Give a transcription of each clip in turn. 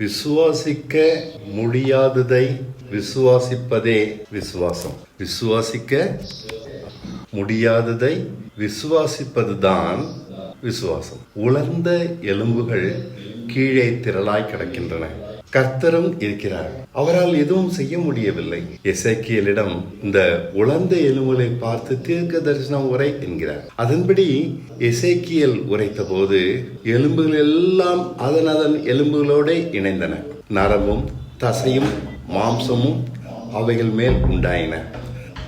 விசுவாசிக்க முடியாததை விசுவாசிப்பதே விசுவாசம். விசுவாசிக்க முடியாததை விசுவாசிப்பதுதான் விசுவாசம். உலர்ந்த எலும்புகள் கீழே திரளாய் கிடக்கின்றன. கர்த்தரும் இருக்கிறார். அவரால் எதுவும் செய்ய முடியவில்லை. எசேக்கியலிடம் இந்த உலர்ந்த எலும்புகளை பார்த்து தீர்க்க தரிசனம் உரை என்கிறார். அதன்படி எசைக்கியல் உரைத்த போது எலும்புகள் எல்லாம் அதன் அதன் எலும்புகளோட இணைந்தன. நரம்பும் தசையும் மாம்சமும் அவைகள் மேல் உண்டாயின.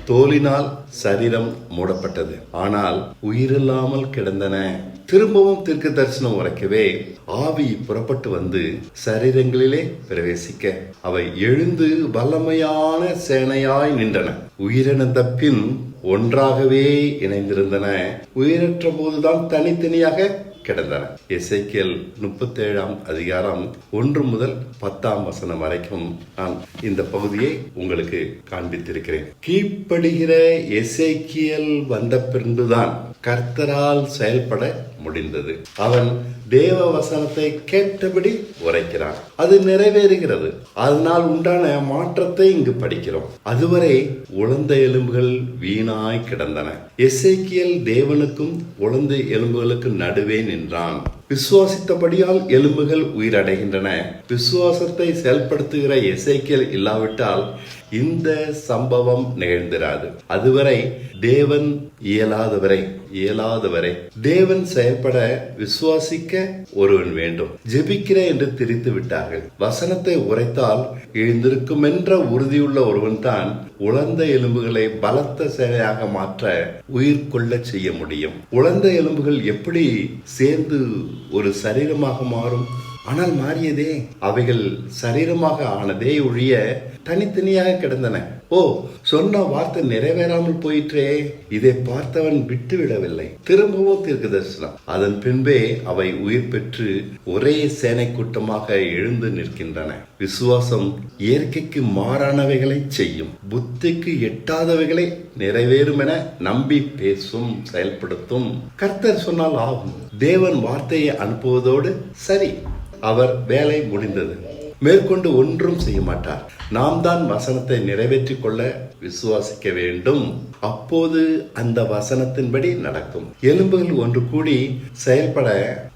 தோலினால் சரீரம் மூடப்பட்டது. ஆனால் உயிரில்லாமல் கிடந்தன. திரும்பவும் தீர்க்க தரிசனம் உரைக்கவே ஆவி புறப்பட்டு வந்து சரீரங்களிலே பிரவேசிக்க. அவை எழுந்து வல்லமையான சேனையாய் நின்றன. உயிரிழந்த பின் ஒன்றாகவே இணைந்திருந்தன. உயிரற்ற போதுதான் தனித்தனியாக கிடந்தன. எசைக்கியல் முப்பத்தேழாம் அதிகாரம் ஒன்று முதல் பத்தாம் வசனம் வரைக்கும் நான் இந்த பகுதியை உங்களுக்கு காண்பித்திருக்கிறேன். கீழ்ப்படுகிற இசைக்கியல் வந்த பின்புதான் கர்த்தரால் செயல்பட முடிந்தது. அவன் தேவ வசனத்தை கேட்டபடி உரைக்கிறான். அது நிறைவேறுகிறது. அதனால் உண்டான மாற்றத்தை இங்கு படிக்கிறோம். அதுவரை உழந்த எலும்புகள் வீணாய் கிடந்தன. எசேக்கியல் தேவனுக்கும் உழந்த எலும்புகளுக்கு நடுவே நின்றான். விசுவாசித்தபடியால் எலும்புகள் உயிரடைகின்றன. விசுவாசத்தை செயல்படுத்துகிற எசேக்கியல் இல்லாவிட்டால் இந்த சம்பவம் நிகழ்ந்திராது. அதுவரை தேவன் இயலாதவரை இயலாதவரை தேவன் செயல்பட விசுவாசிக்க ஒருவன் வேண்டும். ஜெபிக்கிற என்று திரித்து விட்டார்கள். வசனத்தை உரைத்தால் எழுந்திருக்கும் என்ற உறுதியுள்ள ஒருவன் தான் உலர்ந்த எலும்புகளை பலத்த சேவையாக மாற்ற உயிர் கொள்ள செய்ய முடியும். உலர்ந்த எலும்புகள் எப்படி சேர்ந்து ஒரு சரீரமாக மாறும்? ஆனால் மாறியதே அவைகள் சரீரமாக ஆனதே ஒழிய தனித்தனியாக கிடந்தன. ஓ சொன்ன வார்த்தை நிறைவேறாமல் போயிற்றே. இதை பார்த்தவன் விட்டு விடவில்லை திரும்பவும் தீர்க்க தரிசனம் அதன் பின்பே அவை உயிர் பெற்று ஒரே சேனை கூட்டமாக எழுந்து நிற்கின்றன. விசுவாசம் இயற்கைக்கு மாறானவைகளை செய்யும். புத்திக்கு எட்டாதவைகளை நிறைவேறும் என நம்பி பேசும் செயல்படுத்தும். கர்த்தர் சொன்னால் ஆகும். தேவன் வார்த்தையை அனுப்புவதோடு சரி. அவர் வேலை முடிந்தது. மேற்கொண்டு ஒன்றும் செய்ய மாட்டார். நாம் தான் வசனத்தை நிறைவேற்றிக் கொள்ள விசுவாசிக்க வேண்டும். அப்போது அந்த வசனத்தின்படி நடக்கும். எலும்புகள் ஒன்று கூடி செயல்பட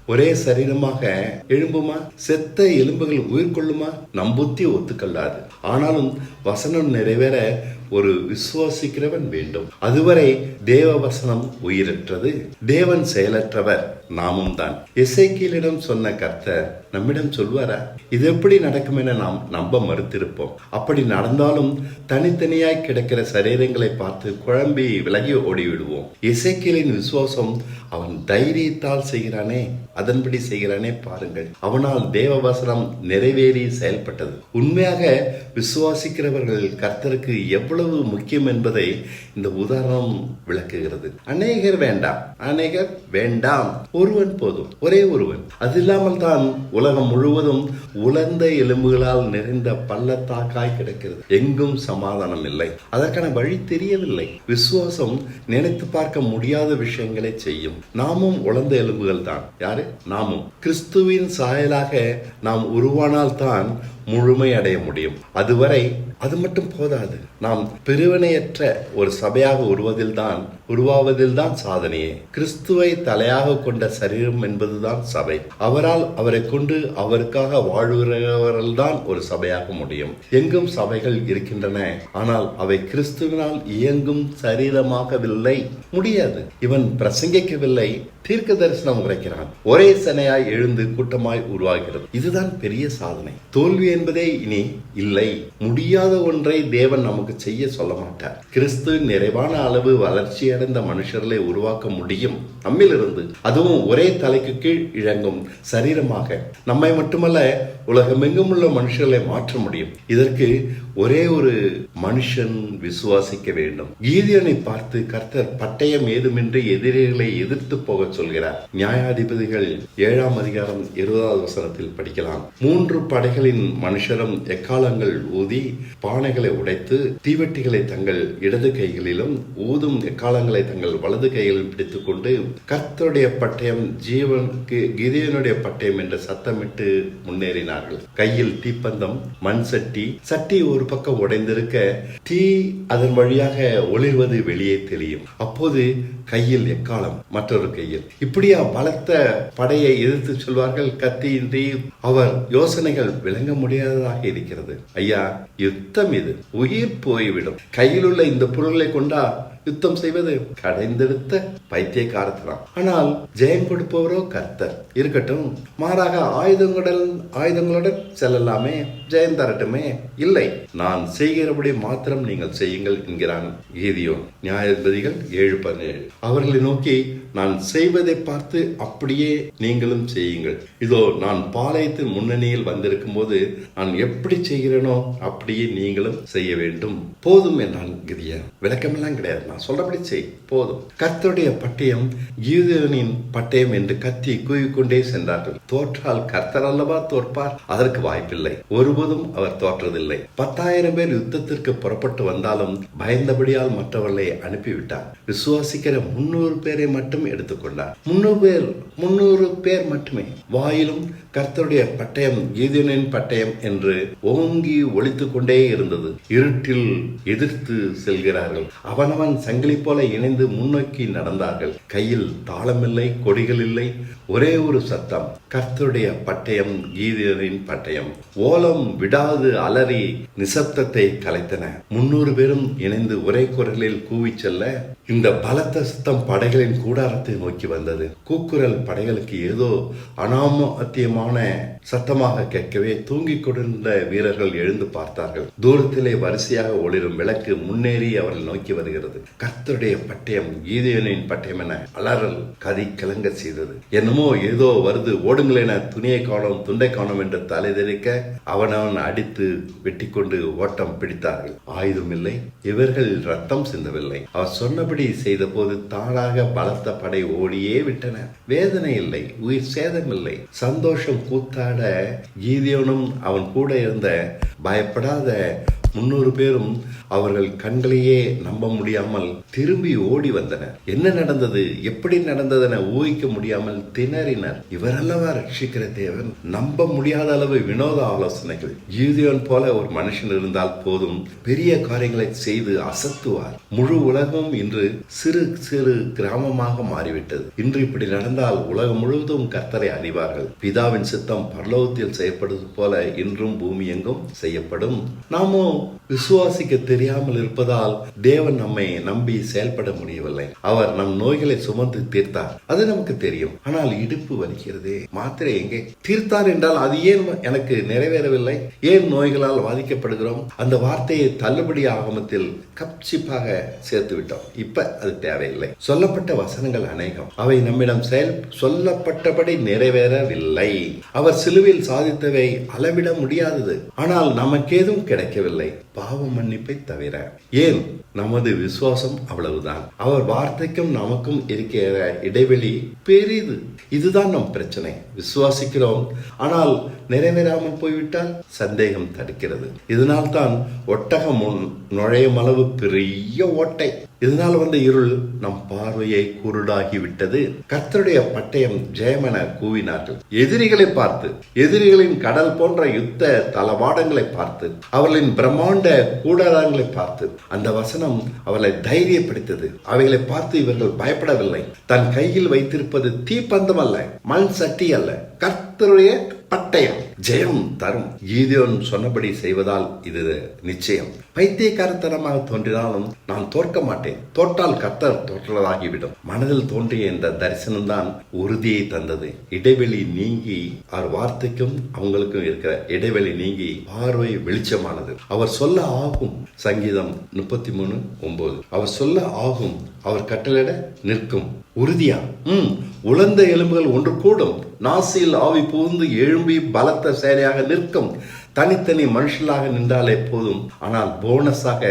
ஒரே சரீரமாக எழும்புமா? செத்த எலும்புகள் உயிர் கொள்ளுமா? நம் புத்தி ஒத்துக்கொள்ளாது. ஆனாலும் வசனம் நிறைவேற ஒரு விசுவாசிக்கிறவன் வேண்டும். அதுவரை தேவ வசனம் உயிரற்றது. தேவன் செயலற்றவர். நாமும் தான் எசைக்கியலிடம் சொன்ன கர்த்தர் நம்மிடம் சொல்வாரா? இது எப்படி நடக்கும் என நாம் நம்ப மறுத்திருப்போம். அப்படி நடந்தாலும் தனித்தனியாய் கிடக்கிற சரீரங்களை பார்த்து குழம்பி விலகி ஓடிவிடுவோம். இசைக்கியலின் விசுவாசம் அவன் தைரியத்தால் செய்கிறானே அதன்படி செய்கிறானே பாருங்கள். அவனால் தேவ வசனம் நிறைவேறி செயல்பட்டது. உண்மையாக விசுவாசிக்கிறவர்கள் கர்த்தருக்கு எவ்வளவு முக்கியம் என்பதை இந்த உதாரணம் விளக்குகிறது. அநேகர் வேண்டாம். அநேகர் வேண்டாம். ஒருவன் போதும் ஒரே ஒருவன். அது இல்லாமல் தான் உலகம் முழுவதும் உலர்ந்த எலும்புகளால் நிறைந்த பள்ளத்தாக்காய் கிடக்கிறது. எங்கும் சமாதானம் இல்லை. அதற்கான வழி தெரியவில்லை. விசுவாசம் நினைத்து பார்க்க முடியாத விஷயங்களை செய்யும். நாமும் உலர்ந்த எலும்புகள் தான் யாரு? நாமும். கிறிஸ்துவின் சாயலாக நாம் உருவானால் தான் முழுமை அடைய முடியும். அதுவரை அது மட்டும் போதாது. நாம் பிரிவினையற்ற ஒரு சபையாக உருவதில்தான் உருவாவதில்தான் சாதனையே. கிறிஸ்துவை தலையாக கொண்ட சரீரம் என்பதுதான் சபை. அவரால் அவரை கொண்டு அவருக்காக வாழ்கிறவர்கள் தான் ஒரு சபையாக முடியும். எங்கும் சபைகள் இருக்கின்றன ஆனால் அவை கிறிஸ்துவினால் இயங்கும் சரீரமாகவில்லை. முடியாது. இவன் பிரசங்கிக்கவில்லை தீர்க்க தரிசனம் உரைக்கிறான். ஒரே சனையாய் எழுந்து கூட்டமாய் உருவாகிறது. இதுதான் பெரிய சாதனை. தோல்வி என்பதே இனி இல்லை. முடியாத ஒன்றை தேவன் நமக்கு செய்ய சொல்ல மாட்டார். கிறிஸ்து நிறைவான அளவு வளர்ச்சி அடைந்த மனுஷர்களை உருவாக்க முடியும். நம்மிலிருந்து அதுவும் ஒரே தலைக்கு கீழ் இழங்கும் சரீரமாக. நம்மை மட்டுமல்ல உலகமெங்கும் உள்ள மனுஷர்களை மாற்ற முடியும். இதற்கு ஒரே ஒரு மனுஷன் விசுவாசிக்க வேண்டும். கீதியனை பார்த்து கர்த்தர் பட்டயம் ஏதுமின்றி எதிரிகளை எதிர்த்து போக சொல்கிறார். நியாயாதிபதிகள் ஏழாம் அதிகாரம் இருபதாவது வசனத்தில் படிக்கலாம். மூன்று படைகளின் மனுஷரும் எக்காலங்கள் ஊதி பானைகளை உடைத்து தீவெட்டிகளை தங்கள் இடது கைகளிலும் ஊதும் எக்காலங்களை தங்கள் வலது கைகளிலும் பிடித்துக் கொண்டு கர்த்தருடைய பட்டயம் ஜீவனுக்கு கிதியனுடைய பட்டயம் என்ற சத்தமிட்டு முன்னேறினார்கள். கையில் தீப்பந்தம் மண் சட்டி சட்டி ஒரு பக்கம் உடைந்திருக்க தீ அதன் வழியாக ஒளிர்வது வெளியே தெரியும் அப்போது கையில் எக்காலம் மற்றொரு கையில் இப்படியா பலத்த படையை எதிர்த்து சொல்வார்கள் கத்தியின்றி அவர் யோசனைகள் விளங்க முடியாததாக இருக்கிறது. ஐயா யுத்தம் இது. உயிர் போய்விடும். கையில் உள்ள இந்த பொருளை கொண்டா யுத்தம் செய்வது கடைந்தெடுத்த பைத்தியக்காரத்தனம். ஆனால் ஜெயம் கொடுப்பவரோ கர்த்தர். இருக்கட்டும் மாறாக ஆயுதங்களுடன் ஆயுதங்களுடன் செல்லலாமே. ஜெயம் தரட்டுமே? இல்லை. நான் செய்கிறபடி மாத்திரம் நீங்கள் செய்யுங்கள் என்கிறான் கீதியோன். நியாயாதிபதிகள் ஏழு பதினேழு. அவர்களை நோக்கி நான் செய்வதை பார்த்து அப்படியே நீங்களும் செய்யுங்கள். இதோ நான் பாளையத்தின் முன்னணியில் வந்திருக்கும் போது நான் எப்படி செய்கிறேனோ அப்படியே நீங்களும் செய்ய வேண்டும். போதும் என்றான் கிதியன். விளக்கமெல்லாம் கிடையாது. நான் சொல்றபடி செய். போதும். கர்த்தருடைய பட்டயம் கீதனின் பட்டயம் என்று கத்தி கூவிக்கொண்டே சென்றார்கள். தோற்றால் கர்த்தர் அல்லவா தோற்பார்? அதற்கு வாய்ப்பில்லை. ஒரு ஒருபோதும் அவர் தோற்றதில்லை. பத்தாயிரம் பேர் யுத்தத்திற்கு புறப்பட்டு வந்தாலும் பயந்தபடியால் மற்றவர்களை அனுப்பிவிட்டார். விசுவாசிக்கிற முன்னூறு பேரை மட்டும் எடுத்துக்கொண்டார். முன்னூறு பேர் முன்னூறு பேர் மட்டுமே. வாயிலும் கர்த்தருடைய பட்டயம் கீதியனின் பட்டயம் என்று ஓங்கி ஒழித்துக் கொண்டே இருந்தது. இருட்டில் எதிர்த்து செல்கிறார்கள். அவனவன் சங்கிலி போல இணைந்து முன்னோக்கி நடந்தார்கள். கையில் தாளமில்லை கொடிகள் இல்லை ஒரே ஒரு சத்தம். கர்த்தருடைய பட்டயம் கீதியனின் பட்டயம். ஓலம் விடாது அலறி நிசப்தத்தை கலைத்தன. முன்னூறு பேரும் இணைந்து ஒரே குரலில் கூவி செல்ல இந்த பலத்த சத்தம் படைகளின் கூடாரத்தை நோக்கி வந்தது. கூக்குரல் படைகளுக்கு ஏதோ அனாமத்தியமான சத்தமாக கேட்கவே தூங்கிக் கொண்டிருந்த வீரர்கள் எழுந்து பார்த்தார்கள். தூரத்திலே வரிசையாக ஒளிரும் விளக்கு முன்னேறி அவர்கள் நோக்கி வருகிறது. கர்த்தருடைய பட்டயம் கீதையனின் பட்டயம் என அலறல் கதி கிளங்க செய்தது. என்னமோ ஏதோ வருது ஓடுங்கள் என துணியை காணும் துண்டை காணும் என்று தலைதெறிக்க அவன் அடித்து வெட்டி கொண்டு ஓட்டம் பிடித்தார்கள். ஆயுதம் இல்லை இவர்கள் ரத்தம் சிந்தவில்லை. அவர் சொன்னபடி செய்த போது தானாக பலத்த படை ஓடியே விட்டன. வேதனை இல்லை உயிர் சேதம் இல்லை சந்தோஷம் கூத்தாட கீதியோனும் அவன் கூட இருந்த பயப்படாத முன்னூறு பேரும் அவர்கள் கண்களையே நம்ப முடியாமல் திரும்பி ஓடி வந்தனர். என்ன நடந்தது? எப்படி நடந்ததென ஊகிக்க முடியாமல் திணறினர். இவரல்லவா ரட்சிக்கிற தேவன் நம்ப முடியாத அளவு வினோத ஆலோசனைகள். ஜீதியோன் போல ஒரு மனுஷன் இருந்தால் போதும் பெரிய காரியங்களை செய்து அசத்துவார். முழு உலகம் இன்று சிறு சிறு கிராமமாக மாறிவிட்டது. இன்று இப்படி நடந்தால் உலகம் முழுவதும் கர்த்தரை அறிவார்கள். பிதாவின் சித்தம் பரலோகத்தில் செய்யப்படுவது போல இன்றும் பூமி எங்கும் செய்யப்படும். நாமோ விசுவாசிக்க தெரியாமல் இருப்பதால் தேவன் நம்மை நம்பி செயல்பட முடியவில்லை. அவர் நம் நோய்களை சுமந்து தீர்த்தார். அது நமக்கு தெரியும். ஆனால் இடுப்பு வலிக்கிறதே மாத்திரை எங்கே? தீர்த்தார் என்றால் அது ஏன் எனக்கு நிறைவேறவில்லை? ஏன் நோய்களால் பாதிக்கப்படுகிறோம்? அந்த வார்த்தையை தள்ளுபடி ஆகமத்தில் கப்சிப்பாக சேர்த்து விட்டோம் இப்ப அது தேவையில்லை. சொல்லப்பட்ட வசனங்கள் அநேகம். அவை நம்மிடம் செயல் சொல்லப்பட்டபடி நிறைவேறவில்லை. அவர் சிலுவையில் சாதித்தவை அளவிட முடியாதது. ஆனால் நமக்கேதும் கிடைக்கவில்லை. பாவ மன்னிப்பை தவிர. ஏன்? நமது விசுவாசம் அவ்வளவுதான். அவர் வார்த்தைக்கும் நமக்கும் இருக்கிற இடைவெளி பெரிது. இதுதான் நம் பிரச்சனை. விசுவாசிக்கிறோம். ஆனால் நிறைவேறாமல் போய்விட்டால் சந்தேகம் தடுக்கிறது. இதனால்தான் ஒட்டகம் முன் நுழையும் அளவு பெரிய ஓட்டை. இதனால் வந்த இருள் நம் பார்வையை குருடாகி விட்டது கர்த்தருடைய பட்டயம் ஜெயமென கூவினார்கள். எதிரிகளை பார்த்து எதிரிகளின் கடல் போன்ற யுத்த தளவாடங்களை பார்த்து அவர்களின் பிரம்மாண்ட கூடாரங்களை பார்த்து அந்த வசனம் அவர்களை தைரியப்படுத்தது அவைகளை பார்த்து இவர்கள் பயப்படவில்லை. தன் கையில் வைத்திருப்பது தீப்பந்தம் அல்ல மண் சட்டி அல்ல. கர்த்தருடைய பட்டயம். ஜெயம் தரும். கீதியோன் சொன்னபடி செய்வதால் இது நிச்சயம். பைத்தியக்காரத்தனமாக தோன்றினாலும் நான் தோற்க மாட்டேன். தோற்றால் கத்தர் தோற்றலாகிவிடும் மனதில் தோன்றிய இந்த தரிசனம் தான் உறுதியை தந்தது. இடைவெளி நீங்கி அவர் வார்த்தைக்கும் அவங்களுக்கும் இருக்கிற இடைவெளி நீங்கி பார்வை வெளிச்சமானது. அவர் சொல்ல ஆகும் சங்கீதம் முப்பத்தி மூணு ஒன்பது அவர் சொல்ல ஆகும் அவர் கட்டளையிட நிற்கும். உறுதியா? ம். உலர்ந்த எலும்புகள் ஒன்று கூடும். நாசியில் ஆவி புகுந்து எழும்பி பலத்த சேனையாக நிற்கும் தனித்தனி மனுஷனாக நின்றாலே போதும். ஆனால் போனஸாக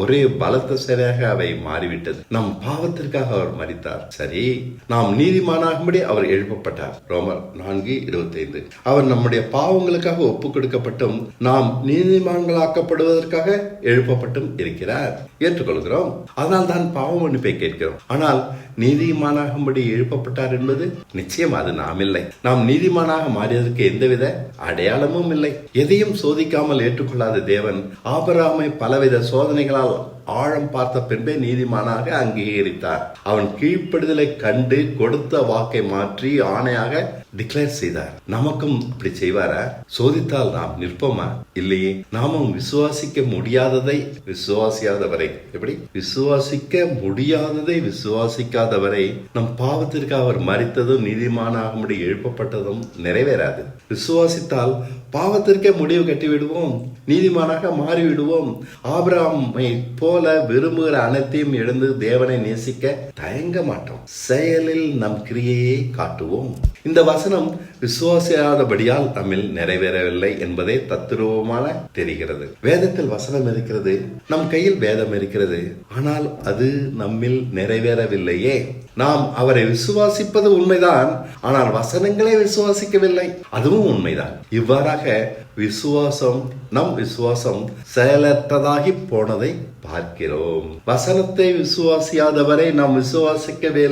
ஒரே பலத்த சிறையாக அவை மாறிவிட்டது. நம் பாவத்திற்காக அவர் மறித்தார். சரி நாம் நீதிமானாகும்படி அவர் எழுப்பப்பட்டார். ரோமர் நான்கு இருபத்தைந்து. அவர் நம்முடைய பாவங்களுக்காக ஒப்பு கொடுக்கப்பட்டும் நாம் நீதிமான்களாக்கப்படுவதற்காக எழுப்பப்பட்டும் இருக்கிறார். ஏற்றுக்கொள்கிறோம். அதனால் தான் பாவம் மன்னிப்பை கேட்கிறோம். ஆனால் நீதிமானாகும்படி எழுப்பப்பட்டார் என்பது நிச்சயம் அது நாம் இல்லை. நாம் நீதிமானாக மாறியதற்கு எந்தவித அடையாளமும் இல்லை. எதையும் சோதிக்காமல் ஏற்றுக்கொள்ளாத தேவன் ஆபராமை பலவித சோதனைகளால் ஆனால் ஆழம் பார்த்த பின்பே நீதிமானாக அங்கீகரித்தார். அவன் கீழ்ப்படுதலை கண்டு கொடுத்த வாக்கை மாற்றி ஆணையாக டிக்ளேர் செய்தார். நமக்கும் இப்படி செய்வாரா? சோதித்தால் நாம் நிற்போமா? இல்லையே நாமும் விசுவாசிக்க முடியாததை விசுவாசியாதவரை. எப்படி? விசுவாசிக்க முடியாததை விசுவாசிக்காதவரை. நம் பாவத்திற்கு அவர் மறித்ததும் நீதிமானாகும்படி எழுப்பப்பட்டதும் நிறைவேறாது. விசுவாசித்தால் பாவத்திற்கே முடிவு கட்டிவிடுவோம். நீதிமானாக மாறிவிடுவோம். ஆபிராமை போல விரும்புகிற அனைத்தையும் எழுந்து தேவனை நேசிக்க தயங்க மாட்டோம். செயலில் நம் கிரியையை காட்டுவோம். இந்த வசனம் விசுவாசியாதபடியால் தமிழ் நிறைவேறவில்லை என்பதே தத்துருவமான தெரிகிறது. வேதத்தில் வசனம் இருக்கிறது நம் கையில் வேதம் இருக்கிறது ஆனால் அது நம்மில் நிறைவேறவில்லையே. நாம் அவரை விசுவாசிப்பது உண்மைதான் ஆனால் வசனங்களே விசுவாசிக்கவில்லை அதுவும் உண்மைதான். இவ்வாறாக விசுவாசம் நம் விசுவாசம் செயலற்றதாகி போனதை பார்க்கிறோம். வசனத்தை விசுவாசியாதவரை நாம் விசுவாசிக்கவே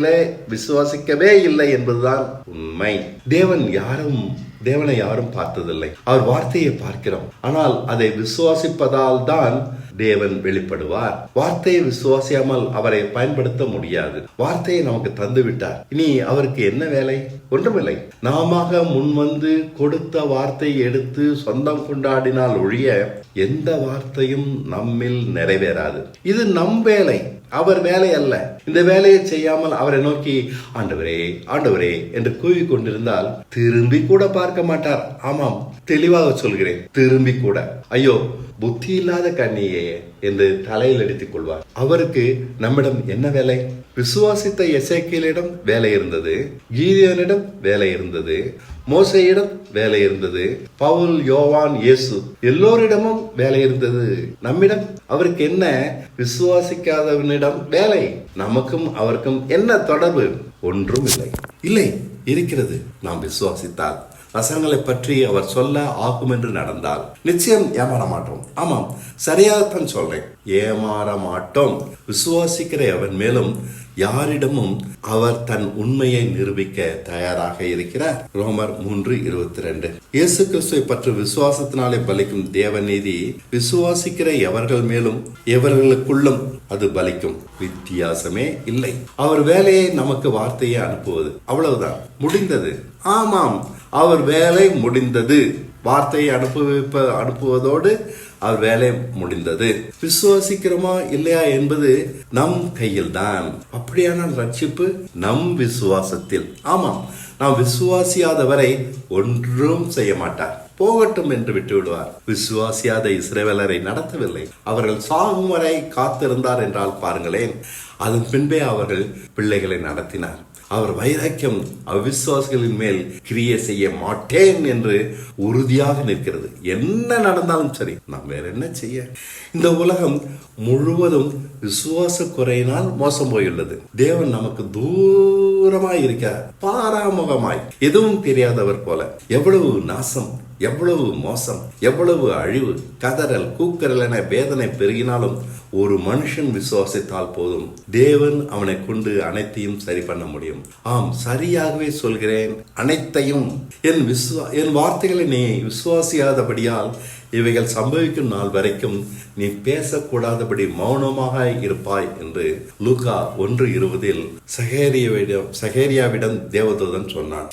விசுவாசிக்கவே இல்லை என்பதுதான் உண்மை. தேவன் யாரும் தேவனை யாரும் பார்த்ததில்லை. அவர் வார்த்தையை பார்க்கிறோம். ஆனால் அதை விசுவாசிப்பதால் தான் தேவன் வெளிப்படுவார். வார்த்தையை விசுவாசியாமல் அவரை பயன்படுத்த முடியாது. வார்த்தையை நமக்கு தந்து விட்டார் இனி அவருக்கு என்ன வேலை? ஒன்றுமில்லை. நாம முன்வந்து கொடுத்த வார்த்தையை எடுத்து சொந்தம் கொண்டாடினால் ஒழிய எந்த வார்த்தையும் நம்மில் நிறைவேறாது. இது நம் வேலை. அவர் வேலை அல்ல. இந்த வேலையை செய்யாமல் அவரை நோக்கி ஆண்டவரே ஆண்டவரே என்று கூவி கொண்டிருந்தால் திரும்பி கூட பார்க்க மாட்டார். ஆமாம் தெளிவாக சொல்கிறேன். திரும்பி கூட. ஐயோ புத்தி இல்லாத கண்ணியே என்று தலையில் அடித்துக் கொள்வார். அவருக்கு நம்மிடம் என்ன வேலை? விசுவாசித்த எசைக்கியலிடம் வேலை இருந்தது. கீதியனிடம் வேலை இருந்தது. மோசையிடம் வேலை இருந்தது. பவுல் யோவான் இயேசு எல்லோரிடமும் வேலை இருந்தது. நம்மிடம் அவருக்கு என்ன? விசுவாசிக்காதவனிடம் வேலை. நமக்கும் அவருக்கும் என்ன தொடர்பு? ஒன்றும் இல்லை. இல்லை இருக்கிறது. நாம் விசுவாசித்தால் வசனங்களை பற்றி அவர் சொல்ல ஆகும் என்று நடந்தால் நிச்சயம் ஏமாற மாட்டோம். ஆமாம் சரியாகத்தான் சொல்றேன். ஏமாற மாட்டோம். விசுவாசிக்கிற அவன் மேலும் யாரிடமும் அவர் தன் உண்மையை நிரூபிக்க தயாராக இருக்கிறார். ரோமர் மூன்று இருபத்தி ரெண்டு இயேசு கிறிஸ்துவை பற்றி விசுவாசத்தினாலே பலிக்கும் தேவநீதி விசுவாசிக்கிற எவர்கள் மேலும் எவர்களுக்குள்ளும் அது பலிக்கும். வித்தியாசமே இல்லை. அவர் வேலையை நமக்கு வார்த்தையை அனுப்புவது. அவ்வளவுதான். முடிந்தது. ஆமாம் அவர் வேலை முடிந்தது. வார்த்தையை அனுப்புவிப்ப அனுப்புவதோடு அவர் வேலை முடிந்தது. விசுவாசிக்கிறோமா இல்லையா என்பது நம் கையில் தான் அப்படியான ரட்சிப்பு நம் விசுவாசத்தில். ஆமாம் நாம் விசுவாசியாதவரை ஒன்றும் செய்ய மாட்டார். போகட்டும் என்று விட்டு விடுவார் விசுவாசியாத இஸ்ரேவேலரை நடத்தவில்லை. அவர்கள் சாகும் வரை காத்திருந்தார் என்றால் பாருங்களேன். அதன் பின்பே அவர்கள் பிள்ளைகளை நடத்தினார். அவர் வைராக்கியம் அவிசுவாசிகளின் மேல் கிரியை செய்ய மாட்டேன் என்று உறுதியாக நிற்கிறது. என்ன நடந்தாலும் சரி நாம் வேற என்ன செய்ய? இந்த உலகம் முழுவதும் விசுவாச குறையினால் மோசம் போயுள்ளது. தேவன் நமக்கு தூரமாய் இருக்க பாராமுகமாய் எதுவும் தெரியாதவர் போல எவ்வளவு நாசம் எவ்வளவு மோசம் எவ்வளவு அழிவு கதறல் கூக்கரல் என வேதனை பெருகினாலும் ஒரு மனுஷன் விசுவாசித்தால் போதும். தேவன் அவனை கொண்டு அனைத்தையும் சரி பண்ண முடியும். ஆம் சரியாகவே சொல்கிறேன் அனைத்தையும். என் விஸ்வா என் வார்த்தைகளை நீ விசுவாசியாதபடியால் இவைகள் சம்பவிக்கும் நாள் வரைக்கும் நீ பேசக்கூடாதபடி மௌனமாக இருப்பாய் என்று லூகா ஒன்று இருபதில் சகேரியாவிடம் சகேரியாவிடம் தேவதூதன் சொன்னான்.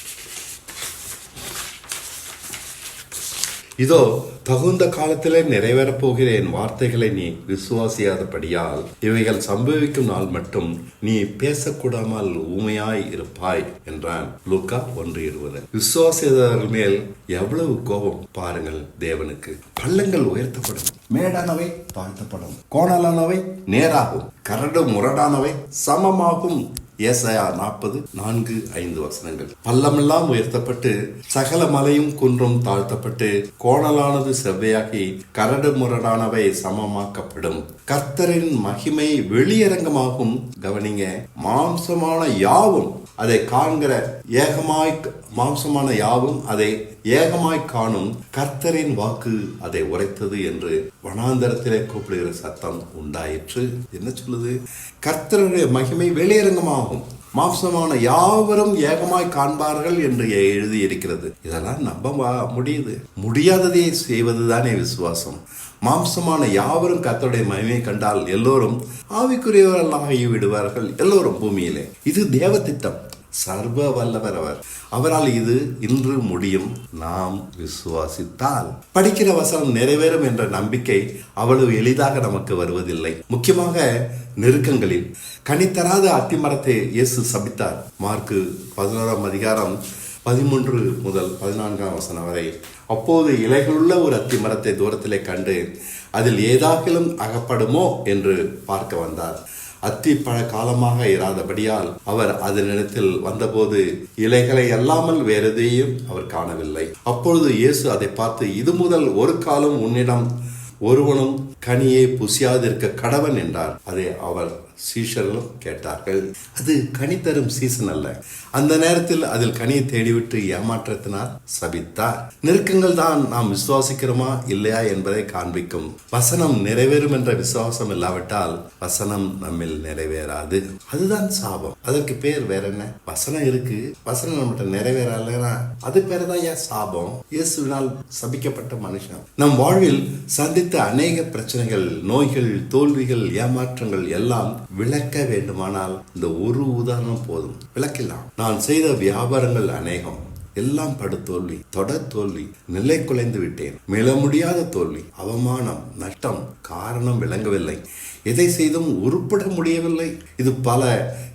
இதோ தகுந்த காலத்திலே நிறைவேறப் போகிற என் வார்த்தைகளை நீ விசுவாசியாதபடியால் இவைகள் சம்பவிக்கும் நாள் மட்டும் நீ பேசக்கூடாமல் ஊமையாய் இருப்பாய் என்றான். லூக்கா ஒன்று இருபது. விசுவாசியவர்கள் மேல் எவ்வளவு கோபம் பாருங்கள் தேவனுக்கு. பள்ளங்கள் உயர்த்தப்படும் மேடானவை தாழ்த்தப்படும் கோணலானவை நேராகும் கரடு முரடானவை சமமாகும் ஏசாயா நாற்பது நான்கு ஐந்து வசனங்கள். பள்ளமெல்லாம் உயர்த்தப்பட்டு சகல மலையும் குன்றும் தாழ்த்தப்பட்டு கோணலானது செவ்வையாகி கரடு முரடானவை சமமாக்கப்படும். கர்த்தரின் மகிமை வெளியரங்கமாகும். கவனிங்க மாம்சமான யாவும் அதை காண்கிற ஏகமாய் மாம்சமான யாவும் அதை ஏகமாய் காணும் கர்த்தரின் வாக்கு அதை உரைத்தது என்று வனாந்தரத்திலே கூப்பிடுகிற சத்தம் உண்டாயிற்று. என்ன சொல்லுது? கர்த்தருடைய மகிமை வெளியரங்கமாகும். மாம்சமான யாவரும் ஏகமாய் காண்பார்கள் என்று எழுதியிருக்கிறது. இதெல்லாம் நம்ப முடியுது. முடியாததை செய்வதுதானே விசுவாசம். மாம்சமான யாவரும் கர்த்தருடைய மகிமை கண்டால் எல்லோரும் ஆவிக்குரியவர்கள் ஆகி விடுவார்கள். எல்லோரும் பூமியிலே. இது தேவ திட்டம். சர்வ வல்லவர் அவர் அவரால் இது இன்று முடியும். நாம் விசுவாசித்தால். படிக்கிற வசனம் நிறைவேறும் என்ற நம்பிக்கை அவ்வளவு எளிதாக நமக்கு வருவதில்லை. முக்கியமாக நெருக்கங்களில். கனித்தராத அத்திமரத்தை இயேசு சபித்தார். மார்க்கு பதினோராம் அதிகாரம் பதிமூன்று முதல் பதினான்காம் வசனம் வரை. அப்போது இலைகளுள்ள ஒரு அத்தி மரத்தை தூரத்திலே கண்டு அதில் ஏதாகிலும் அகப்படுமோ என்று பார்க்க வந்தார். அத்தி பழ காலமாக இராதபடியால் அவர் அதனிடத்தில் வந்தபோது இலைகளை அல்லாமல் வேறெதையும் அவர் காணவில்லை. அப்பொழுது இயேசு அதை பார்த்து இது முதல் ஒரு காலம் உன்னிடம் ஒருவனும் கனியை புசியாதிருக்க கடவன் என்றார். அதை அவர் சீஷர்களும் கேட்டார்கள். அது கனி தரும் சீசன் அல்ல. அந்த நேரத்தில் அதில் கனியை தேடிவிட்டு ஏமாற்றத்தினால் சபித்தார். நெருக்கங்கள் தான் நாம் விசுவாசிக்கிறோமா இல்லையா என்பதை காண்பிக்கும். வசனம் நிறைவேறும் என்ற விசுவாசம் இல்லாவிட்டால் வசனம் நம்மில் நிறைவேறாது. அதுதான் சாபம். அதற்கு பேர் வேற என்ன? வசனம் இருக்கு. வசனம் நம்மகிட்ட நிறைவேறலைன்னா அது பேர் தான் ஏன் சாபம்? இயேசுவினால் சபிக்கப்பட்ட மனுஷன். நம் வாழ்வில் சந்தித்த அநேக பிரச்சனைகள் நோய்கள் தோல்விகள் ஏமாற்றங்கள் எல்லாம் விளக்க வேண்டுமானால் இந்த ஒரு உதாரணம் போதும். விளக்கலாம் நான் செய்த வியாபாரங்கள் அநேகம். எல்லாம் படு தொடர் தோல்வி நிலை குலைந்து விட்டேன். மீள முடியாத தோல்வி அவமானம் நஷ்டம் காரணம் விளங்கவில்லை. எதை செய்தும் உருப்பட முடியவில்லை. இது பல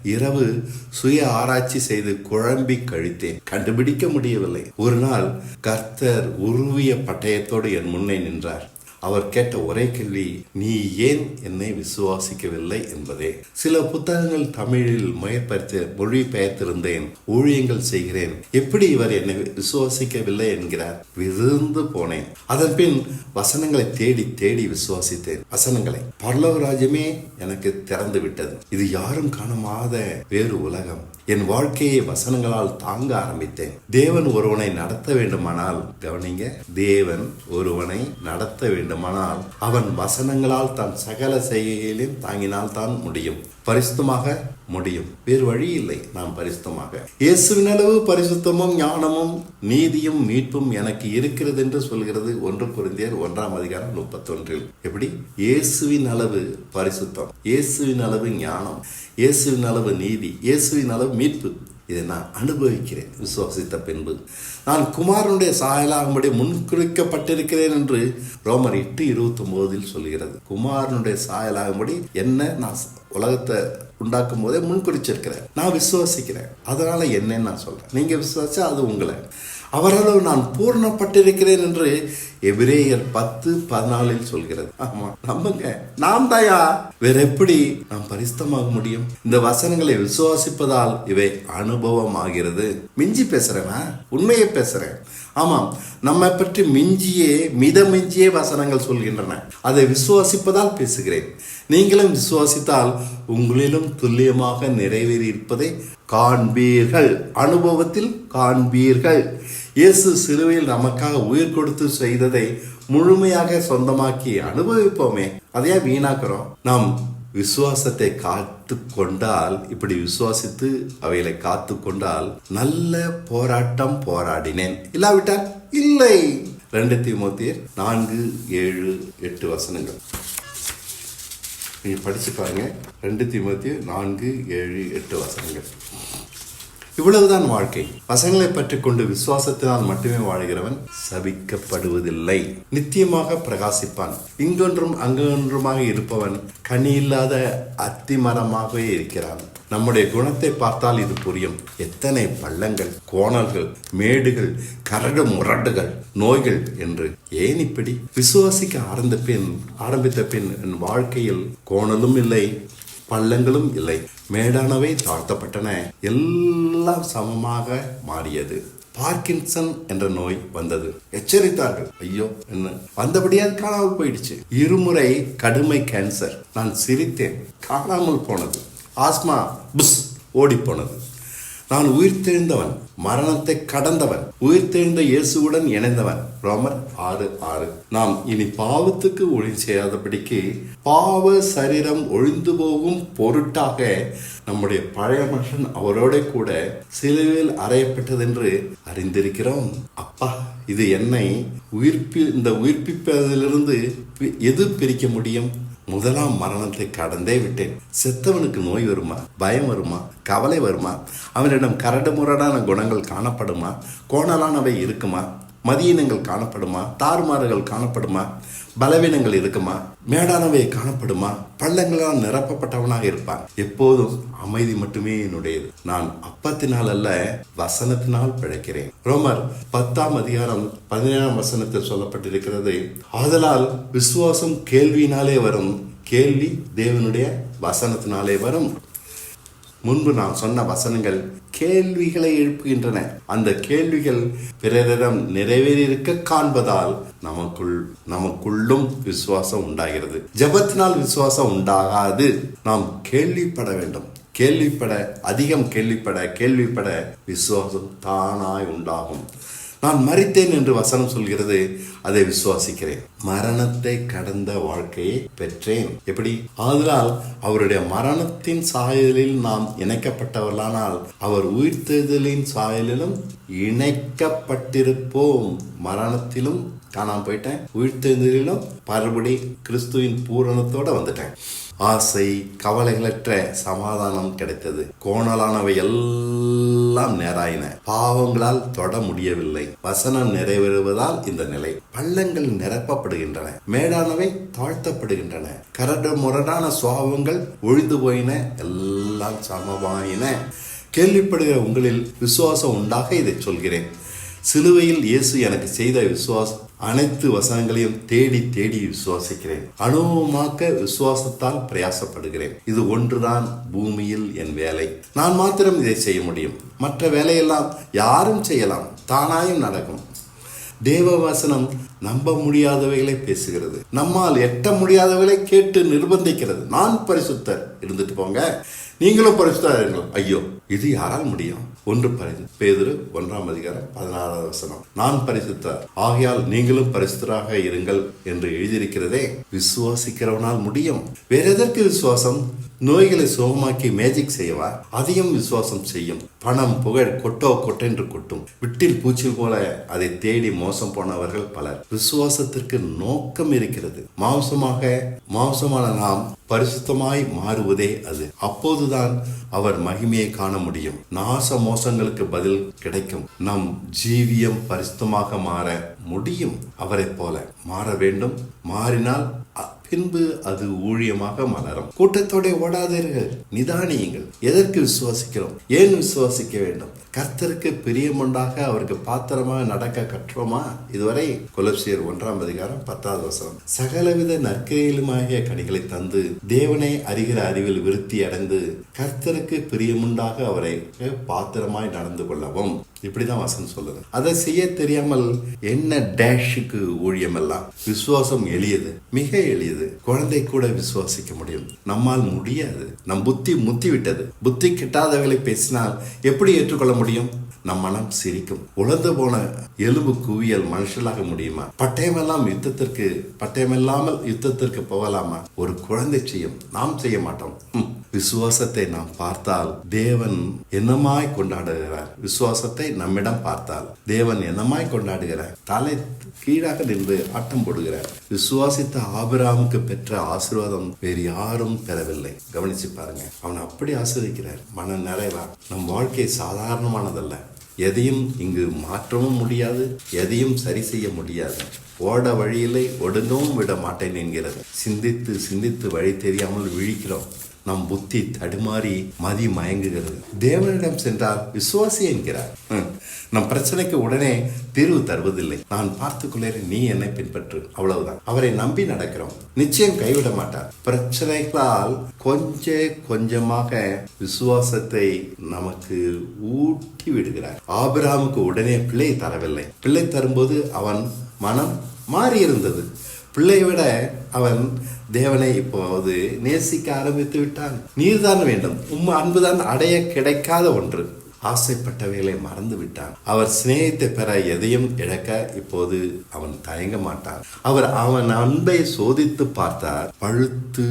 இரவு சுய ஆராய்ச்சி செய்து குழம்பி கழித்தேன். கண்டுபிடிக்க முடியவில்லை. ஒரு நாள் கர்த்தர் உருவிய பட்டயத்தோடு என் முன்னே நின்றார். அவர் கேட்ட ஒரே கேள்வி நீ ஏன் என்னை விசுவாசிக்கவில்லை? என்பதே. சில புத்தகங்கள் தமிழில் மொழிபெயர்த்து மொழிபெயர்த்திருந்தேன் ஊழியங்கள் செய்கிறேன். எப்படி இவர் என்னை விசுவாசிக்கவில்லை என்கிறார்? விருந்து போனேன். அதன் பின் வசனங்களை தேடி தேடி விசுவாசித்தேன். வசனங்களை பல்லவ ராஜ்யமே எனக்கு திறந்து விட்டது இது யாரும் காணாத வேறு உலகம். என் வாழ்க்கையை வசனங்களால் தாங்க ஆரம்பித்தேன். தேவன் ஒருவனை நடத்த வேண்டுமானால் கவனிங்க தேவன் ஒருவனை நடத்த வேண்டுமானால் அவன் வசனங்களால் தான் சகல செய்கைகளையும் தாங்கினால் தான் முடியும். பரிசுத்தமாக முடியும். வேறு வழி இல்லை நாம் பரிசுத்தமாக. இயேசுவின் அளவு பரிசுத்தமும் ஞானமும் நீதியும் மீட்பும் எனக்கு இருக்கிறது என்று சொல்கிறது ஒன்று குருந்தியர் ஒன்றாம் அதிகாரம் முப்பத்தொன்றில். எப்படி? இயேசுவின் அளவு பரிசுத்தம். இயேசுவின் அளவு ஞானம். இயேசுவின் அளவு நீதி இயேசுவின் அளவு மீட்பு. இதை நான் அனுபவிக்கிறேன். விசுவாசித்த பின்பு. நான் குமாரனுடைய சாயலாகும்படி முன்குறிக்கப்பட்டிருக்கிறேன் என்று ரோமர் எட்டு இருபத்தி ஒன்பதில் சொல்கிறது. குமாரனுடைய சாயலாகும்படி என்ன நான் உலகத்தை உண்டாக்கும் போதே முன்குறிச்சிருக்கிறேன். நான் விசுவாசிக்கிறேன். அதனால என்னன்னு நான் சொல்றேன். நீங்க விசுவாசிச்சா அது உங்களை. அவரளவு நான் பூர்ணப்பட்டிருக்கிறேன் என்று எபிரேயர் பத்து பதினாலில் சொல்கிறது. ஆமா நம்புங்க. நாம் தாயா வேற எப்படி நாம் பரிசுத்தமாக முடியும்? இந்த வசனங்களை விசுவாசிப்பதால் இவை அனுபவமாகிறது. மிஞ்சி பேசுறேனா? உண்மையை பேசுறேன். ஆமாம் நம்மை பற்றி மிஞ்சியே மித மிஞ்சியே வசனங்கள் சொல்கின்றன. அதை விசுவாசிப்பதால் பேசுகிறேன். நீங்களும் விசுவாசித்தால் உங்களிலும் துல்லியமாக நிறைவேறி இருப்பதை காண்பீர்கள். அனுபவத்தில் காண்பீர்கள். இயேசு சிலுவையில் நமக்காக உயிர் கொடுத்து செய்ததை முழுமையாக சொந்தமாக்கி அனுபவிப்போமே. அதையே வீணாக்குறோம்? நாம் விசுவாசத்தை காத்து கொண்டால் இப்படி விசுவாசித்து அவைகளை காத்து கொண்டால் நல்ல போராட்டம் போராடினேன். இல்லாவிட்டால் இல்லை. ரெண்டு தீமோத்தியர் நான்கு ஏழு எட்டு வசனங்கள். நீங்க படிச்சு பாருங்க. ரெண்டு தீமோத்தி நான்கு ஏழு எட்டு வசனங்கள். இவ்வளவுதான் வாழ்க்கை. பசங்களை பற்றி கொண்டு விசுவாசத்தினால் மட்டுமே வாழ்கிறவன் சபிக்கப்படுவதில்லை. நித்தியமாக பிரகாசிப்பான். இங்கொன்றும் அங்கொன்றுமாக இருப்பவன் கனி இல்லாத அத்திமரமாகவே இருக்கிறான். நம்முடைய குணத்தை பார்த்தால் இது புரியும். எத்தனை பள்ளங்கள் கோணல்கள் மேடுகள் கரடு முரட்டுகள் நோய்கள் என்று. ஏன் இப்படி? விசுவாசிக்க ஆரம்பித்த பின் ஆரம்பித்த பின் என் வாழ்க்கையில் கோணலும் இல்லை பள்ளங்களும் இல்லை. மேடானவை தாழ்த்தப்பட்டன. எல்லாம் சமமாக மாறியது. பார்க்கின்சன் என்ற நோய் வந்தது. எச்சரித்தார்கள். ஐயோ என்ன? வந்தபடியே அது காணாமல் போயிடுச்சு. இருமுறை கடுமை கேன்சர் நான் சிரித்தேன். காணாமல் போனது. ஆஸ்மா புஸ் ஓடி போனது நான் உயிர்த்தெழுந்தவன் மரணத்தை கடந்தவன் உயிர்த்தெழுந்த இயேசுவுடன் இணைந்தவன். ரோமர் ஆறு ஆறு. நாம் இனி பாவத்துக்கு ஒளி செய்யாதபடிக்கு பாவ சரீரம் ஒழிந்து போகும் பொருட்டாக நம்முடைய பழைய மனுஷன் அவரோட கூட சிலுவையில் அறையப்பட்டது என்று அறிந்திருக்கிறோம். அப்பா இது என்னை உயிர்ப்பி இந்த உயிர்ப்பிப்பதிலிருந்து பி- எது பிரிக்க முடியும்? முதலாம் மரணத்தை கடந்தே விட்டேன். செத்தவனுக்கு நோய் வருமா? பயம் வருமா? கவலை வருமா? அவனிடம் கரடு முரடான குணங்கள் காணப்படுமா? கோணலானவை இருக்குமா? மதியினங்கள் காணப்படுமா? தாறுமாறுகள் காணப்படுமா? பலவீனங்கள் இருக்குமா? மேடானவை காணப்படுமா? பள்ளங்களால் நிரப்பப்பட்டவனாக இருப்பான். எப்போதும் அமைதி மட்டுமே என்னுடையது. நான் அப்பத்தினால் அல்ல வசனத்தினால் பிழைக்கிறேன். ரோமர் பத்தாம் அதிகாரம் பதினேழாம் வசனத்தில் சொல்லப்பட்டிருக்கிறது ஆதலால் விசுவாசம் கேள்வியினாலே வரும் கேள்வி தேவனுடைய வசனத்தினாலே வரும். முன்பு நான் சொன்ன வசனங்கள் கேள்விகளை எழுப்புகின்றன. அந்த கேள்விகள் பிறரிடம் நிறைவேறியிருக்க காண்பதால் நமக்குள் நமக்குள்ளும் விசுவாசம் உண்டாகிறது. ஜெபத்தினால் விசுவாசம் உண்டாகாது. நாம் கேள்விப்பட வேண்டும். கேள்விப்பட அதிகம் கேள்விப்பட கேள்விப்பட விசுவாசம் தானாய் உண்டாகும். நான் மறித்தேன் என்று வசனம் சொல்கிறது அதை விசுவாசிக்கிறேன். மரணத்தை கடந்த வாழ்க்கையை பெற்றேன். எப்படி? ஆதலால் அவருடைய மரணத்தின் சாயலில் நாம் இணைக்கப்பட்டவர்களானால் அவர் உயிர்த்தெழுதலின் சாயலிலும் இணைக்கப்பட்டிருப்போம். மரணத்திலும் காணாமல் போயிட்டேன். உயிர்த்தெழுதலிலும் மறுபடி கிறிஸ்துவின் பூரணத்தோட வந்துட்டேன். ஆசை கவலைகளற்ற சமாதானம் கிடைத்தது. கோணலானவை எல்லாம் நேராயின. பாவங்களால் தொட முடியவில்லை. வசனம் நிறைவேறுவதால் இந்த நிலை. பள்ளங்கள் நிரப்பப்படுகின்றன. மேடானவை தாழ்த்தப்படுகின்றன. கரடு முரடான சுவாபங்கள் ஒழிந்து போயின. எல்லாம் சமமாயின. கேள்விப்படுகிற உங்களில் விசுவாசம் உண்டாக இதை சொல்கிறேன். சிலுவையில் இயேசு எனக்கு செய்த விசுவாசம் அனைத்து வசனங்களையும் தேடி தேடி விசுவாசிக்கிறேன். அனுபவமாக்க விசுவாசத்தால் பிரயாசப்படுகிறேன். இது ஒன்றுதான் பூமியில் என் வேலை. நான் மாத்திரம் இதை செய்ய முடியும். மற்ற வேலையெல்லாம் யாரும் செய்யலாம். தானாயும் நடக்கும். தேவ வசனம் நம்ப முடியாதவைகளை பேசுகிறது. நம்மால் எட்ட முடியாதவைகளை கேட்டு நிர்பந்திக்கிறது. நான் பரிசுத்தர். இருந்துட்டு போங்க. நீங்களும் பரிசுத்தர் இருங்கள் ஐயோ இது யாரால் முடியும்? ஒன்று பரிசு. பேதுரு ஒன்றாம் அதிகாரம் பதினாறாவது வசனம். நான் பரிசுத்தர் ஆகையால் நீங்களும் பரிசுத்தராக இருங்கள் என்று எழுதியிருக்கிறதே. விசுவாசிக்கிறவனால் முடியும். வேற எதற்கு விசுவாசம்? நோய்களை சுகமாக்கி மேஜிக் செய்வார். அதையும் விசுவாசம் செய்யும். பணம் புகழ் கொட்டோ கொட்டென்று கொட்டும். விட்டில் பூச்சி போல அதை தேடி மோசம் போனவர்கள் பலர். விசுவாசத்திற்கு நோக்கம் இருக்கிறது. மாம்சமாக மாம்சமான நாம் பரிசுத்தமாய் மாறுவதே அது. அப்போதுதான் அவர் மகிமையை காண முடியும். நாச மோசங்களுக்கு பதில் கிடைக்கும். நம் ஜீவியம் பரிசுத்தமாக மாற முடியும். அவரைப் போல மாற வேண்டும். மாறினால் பின்பு அது ஊழியமாக மலரும். கூட்டத்தோட ஓடாதீர்கள். நிதானியுங்கள். எதற்கு விசுவாசிக்கிறோம்? ஏன் விசுவாசிக்க வேண்டும்? கர்த்தருக்கு பிரியமுண்டாக அவருக்கு பாத்திரமாக நடக்க கற்றோமா இதுவரை குலப்சியர் ஒன்றாம் அதிகாரம் பத்தாவது வசனம். சகலவித நற்கையிலுமாகிய கனிகளை தந்து தேவனை அறிகிற அறிவில் விருத்தி அடைந்து கர்த்தருக்கு பிரியமுண்டாக அவரை பாத்திரமாய் நடந்து கொள்ளவும். இப்படி தான் வசனம் சொல்லுது. அதை செய்ய தெரியாமல் என்ன டேஷுக்கு ஊழியமெல்லாம்? விசுவாசம் எளியது மிக எளியது. குழந்தை கூட விசுவாசிக்க முடியும். நம்மால் முடியாது. நம் புத்தி முத்தி விட்டது புத்தி கிட்டாதவர்களை பேசினால் எப்படி ஏற்றுக்கொள்ள முடியும்? நம் மனம் சிரிக்கும். உழந்து போன எலும்பு குவியல் மனுஷலாக முடியுமா? பட்டயமெல்லாம் யுத்தத்திற்கு பட்டயமில்லாமல் யுத்தத்திற்கு போகலாமா? ஒரு குழந்தை செய்யும். நாம் செய்ய மாட்டோம். ம். விசுவாசத்தை நாம் பார்த்தால் தேவன் என்னமாய் கொண்டாடுகிறார்? விசுவாசத்தை நம்மிடம் பார்த்தால் தேவன் என்னமாய் கொண்டாடுகிறார்? தலை கீழாக நின்று ஆட்டம் போடுகிறார். விசுவாசித்த ஆபிராமுக்கு பெற்ற ஆசீர்வாதம் வேறு யாரும் பெறவில்லை. கவனிச்சு பாருங்க. அவன் அப்படி ஆசிரிக்கிறார் மன நிறைவா? நம் வாழ்க்கை சாதாரணமானதல்ல. எதையும் இங்கு மாற்றவும் முடியாது. எதையும் சரி செய்ய முடியாது. ஓட வழியிலே ஒடுங்கவும் விட மாட்டேன் என்கிறது. சிந்தித்து சிந்தித்து வழி தெரியாமல் விழிக்கிறோம். நம் புத்தி தடுமாறி மதி மயங்குகிறது. தேவனிடம் சென்றால் விசுவாசி என்கிறார். நம் பிரச்சனைக்கு உடனே தீர்வு தருவதில்லை. நான் பார்த்துக்கொள்ளேன் நீ என்னை பின்பற்று. அவ்வளவுதான். அவரை நம்பி நடக்கிறோம். நிச்சயம் கைவிட மாட்டார். பிரச்சனைகளால் கொஞ்ச கொஞ்சமாக விசுவாசத்தை நமக்கு ஊட்டி விடுகிறார். ஆபிரகாமுக்கு உடனே பிள்ளை தரவில்லை. பிள்ளை தரும்போது அவன் மனம் மாறி இருந்தது பிள்ளையை விட அவன் தேவனை இப்போது நேசிக்க ஆரம்பித்து விட்டான். நீர்தான் வேண்டும். உம் அன்புதான் அடைய கிடைக்காத ஒன்று. ஆசைப்பட்டவைகளை மறந்து விட்டான். அவர் சிநேகத்தை பெற எதையும் இழக்க இப்போது அவன் தயங்க மாட்டான். அவர் அவன் அன்பை சோதித்து பார்த்தார். பழுத்து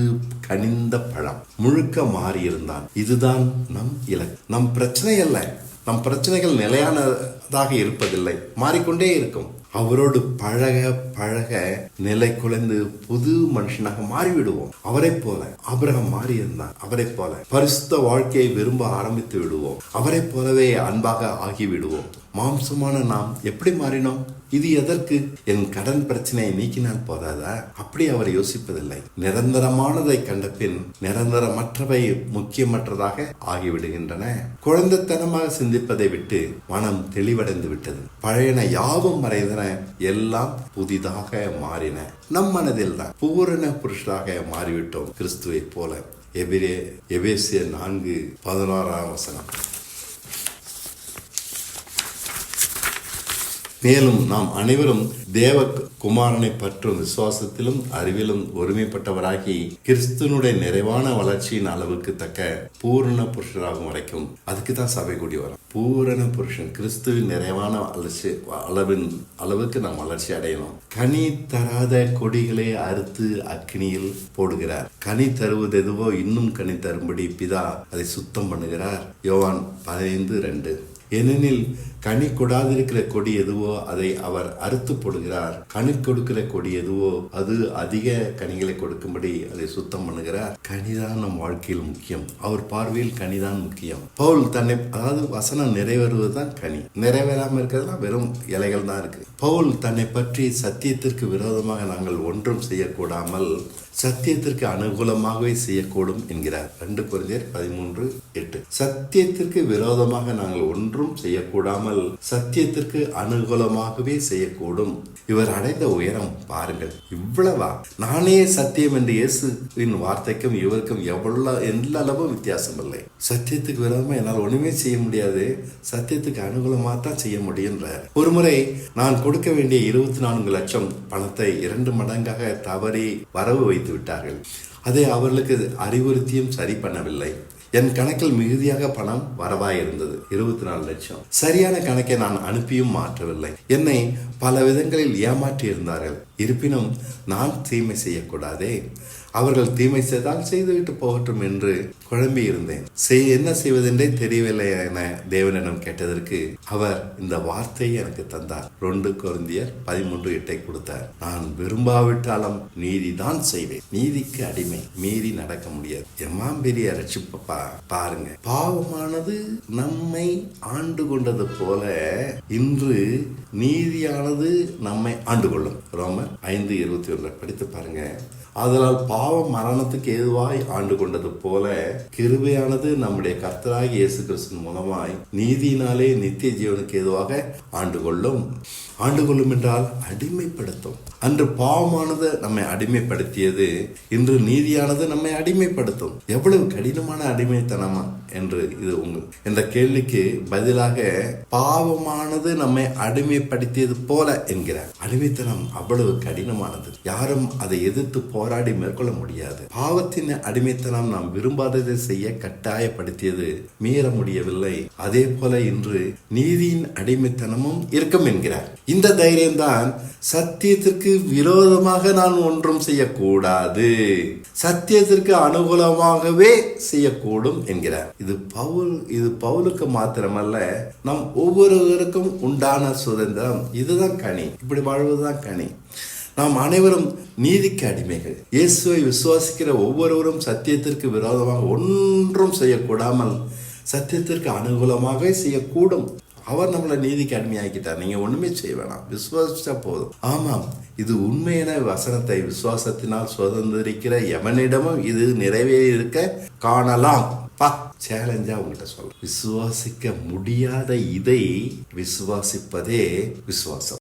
கனிந்த பழம். முழுக்க மாறியிருந்தான். இதுதான் நம் இலக்கு. நம் பிரச்சனை அல்ல. நம் பிரச்சனைகள் நிலையானதாக இருப்பதில்லை. மாறிக்கொண்டே இருக்கும். அவரோடு பழக பழக நிலை குலைந்து புது மனுஷனாக மாறிவிடுவோம். அவரை போல அபிரகம் மாறி இருந்தான் அவரை போல பரிசுத்த வாழ்க்கையை விரும்ப ஆரம்பித்து விடுவோம். அவரை போலவே அன்பாக ஆகிவிடுவோம். மாம்சமான நாம் எப்படி மாறினோம்? இது எதற்கு? என் கடன் பிரச்சனையை நீக்கினால் போதாதா? அப்படி அவர் யோசிப்பதில்லை. நிரந்தரமானதை கண்ட பின் நிரந்தரமற்றவை முக்கியமற்றதாக ஆகிவிடுகின்றன. குழந்தைத்தனமாக சிந்திப்பதை விட்டு மனம் தெளிவடைந்து விட்டது. பழையன யாவும் மறைந்தன. எல்லாம் புதிதாக மாறின. நம் மனதில் தான் பூரண புருஷராக மாறிவிட்டோம் கிறிஸ்துவை போல. எபிரே எபேசிய நான்கு பதினாறாம் வசனம். மேலும் நாம் அனைவரும் தேவ குமாரனை பற்றும் விசுவாசத்திலும் அறிவிலும் ஒருமைப்பட்டவராகி கிறிஸ்துனுடைய நிறைவான வளர்ச்சியின் அளவுக்கு தக்க பூரண புருஷராகும் வரைக்கும் அதுக்கு தான் சபை கூடி வரும். பூரண புருஷன் கிறிஸ்துவின் நிறைவான வளர்ச்சி அளவின் அளவுக்கு நாம் வளர்ச்சி அடையணும். கனி தராத கொடிகளை அறுத்து அக்னியில் போடுகிறார். கனி தருவது எதுவோ இன்னும் கனி தரும்படி பிதா அதை சுத்தம் பண்ணுகிறார். யோவான் பதினைந்து ரெண்டு. ஏனெனில் கனி கொடாதிருக்கிற கொடி எதுவோ அதை அவர் அறுத்து போடுகிறார் கனி கொடுக்கிற கொடி எதுவோ அது அதிக கனிகளை கொடுக்கும்படி அதை சுத்தம் பண்ணுகிறார். கனிதான் நம் வாழ்க்கையில் முக்கியம். அவர் பார்வையில் கனிதான் முக்கியம். பவுல் தன்னை அதாவது வசனம் நிறைவேறுவதுதான் கனி. நிறைவேறாம இருக்கிறதுலாம் வெறும் இலைகள் தான் இருக்கு. பவுல் தன்னை பற்றி சத்தியத்திற்கு விரோதமாக நாங்கள் ஒன்றும் செய்யக்கூடாமல் சத்தியத்திற்கு அனுகூலமாகவே செய்யக்கூடும் என்கிறார். ரெண்டு குறைந்தர் பதிமூன்று எட்டு. சத்தியத்திற்கு விரோதமாக நாங்கள் ஒன்றும் செய்யக்கூடாமல் சத்தியத்திற்கு அனுகூலமாகவே செய்யக்கூடும். இவர் அடைந்த உயரம் பாருங்கள். இவ்வளவா? நானே சத்தியம் என்று இயேசுவின் வார்த்தைக்கும் இவருக்கும் எவ்வளவு எந்த அளவும் வித்தியாசம் இல்லை சத்தியத்துக்கு விரோதமா என்னால் ஒண்ணுமே செய்ய முடியாது. சத்தியத்துக்கு அனுகூலமா தான் செய்ய முடியுன்றார் ஒரு முறை நான் கொடுக்க வேண்டிய இருபத்தி நான்கு லட்சம் பணத்தை இரண்டு மடங்காக தவறி வரவு வைத்து விட்டார்கள். அதை அவர்களுக்கு அறிவுறுத்தியும் சரி பண்ணவில்லை. என் கணக்கில் மிகுதியாக பணம் வரவாய் இருந்தது இருபத்தி நாலு லட்சம். சரியான கணக்கை நான் அனுப்பியும் மாற்றவில்லை. என்னை பல விதங்களில் ஏமாற்றி இருந்தார்கள் இருப்பினும் நான் தீமை செய்யக்கூடாதே. அவர்கள் தீமை செய்தால் செய்துவிட்டு போகட்டும் என்று குழம்பி இருந்தேன் செய் என்ன செய்வதென்றே தெரியவில்லை என தேவனிடம் கேட்டதற்கு அவர் இந்த வார்த்தையை எனக்கு தந்தார். ரெண்டு குருந்தியர் பதிமூன்று எட்டை கொடுத்தார். நான் விரும்பாவிட்டாலும் நீதி தான் செய்வேன். நீதிக்கு அடிமை. மீறி நடக்க முடியாது. எம்மாம் பெரிய ரட்சிப்பா பாருங்க. பாவமானது நம்மை ஆண்டு கொண்டது போல இன்று நீதியானது நம்மை ஆண்டு கொள்ளும். ரோமர் ஐந்து இருபத்தி ஒன்று படித்து பாருங்க. அதனால் பாவம் மரணத்துக்கு ஏதுவாய் ஆண்டு கொண்டது போல கிருபையானது நம்முடைய கர்த்தராகி இயேசு கிறிஸ்துவின் மூலமாய் நீதியினாலே நித்திய ஜீவனுக்கு ஏதுவாக ஆண்டு கொள்ளும். ஆண்டு கொள்ளும் என்றால் அடிமைப்படுத்தும். அன்று பாவமானது நம்மை அடிமைப்படுத்தியது இன்று நீதியானது நம்மை அடிமைப்படுத்தும். எவ்வளவு கடினமான அடிமைத்தனமா என்று இது உங்கள் இந்த கேள்விக்கு பதிலாக பாவமானது நம்மை அடிமைப்படுத்தியது போல என்கிறார். அடிமைத்தனம் அவ்வளவு கடினமானது. யாரும் அதை எதிர்த்து போராடி மேற்கொள்ள முடியாது. பாவத்தின் அடிமைத்தனம் நாம் விரும்பாததை செய்ய கட்டாயப்படுத்தியது மீற முடியவில்லை. அதே போல இன்று நீதியின் அடிமைத்தனமும் இருக்கும் என்கிறார். இந்த தைரியம்தான் சத்தியத்திற்கு விரோதமாக நான் ஒன்றும் செய்யக்கூடாது. சத்தியத்திற்கு அனுகூலமாகவே செய்யக்கூடும் என்கிறார். இது பவுல் இது பவுலுக்கு மாத்திரமல்ல நம் ஒவ்வொருவருக்கும் உண்டான சுதந்திரம். இதுதான் கனி. இப்படி வாழ்வதுதான் கனி. நாம் அனைவரும் நீதிக்கு அடிமைகள். இயேசுவை விசுவாசிக்கிற ஒவ்வொருவரும் சத்தியத்திற்கு விரோதமாக ஒன்றும் செய்யக்கூடாமல் சத்தியத்திற்கு அனுகூலமாகவே செய்யக்கூடும். அவர் நம்மளை நீதிக்கு அடிமையாக்கிட்டார். நீங்க ஒன்றுமே செய்ய வேணாம். விசுவாசிச்சா போதும். ஆமாம் இது உண்மையான வசனத்தை விசுவாசத்தினால் சுதந்திரிக்கிற எவனிடமும் இது நிறைவேறி இருக்க காணலாம். பா சேலஞ்சா உங்கள்கிட்ட சொல்ல விசுவாசிக்க முடியாத இதை விசுவாசிப்பதே விசுவாசம்.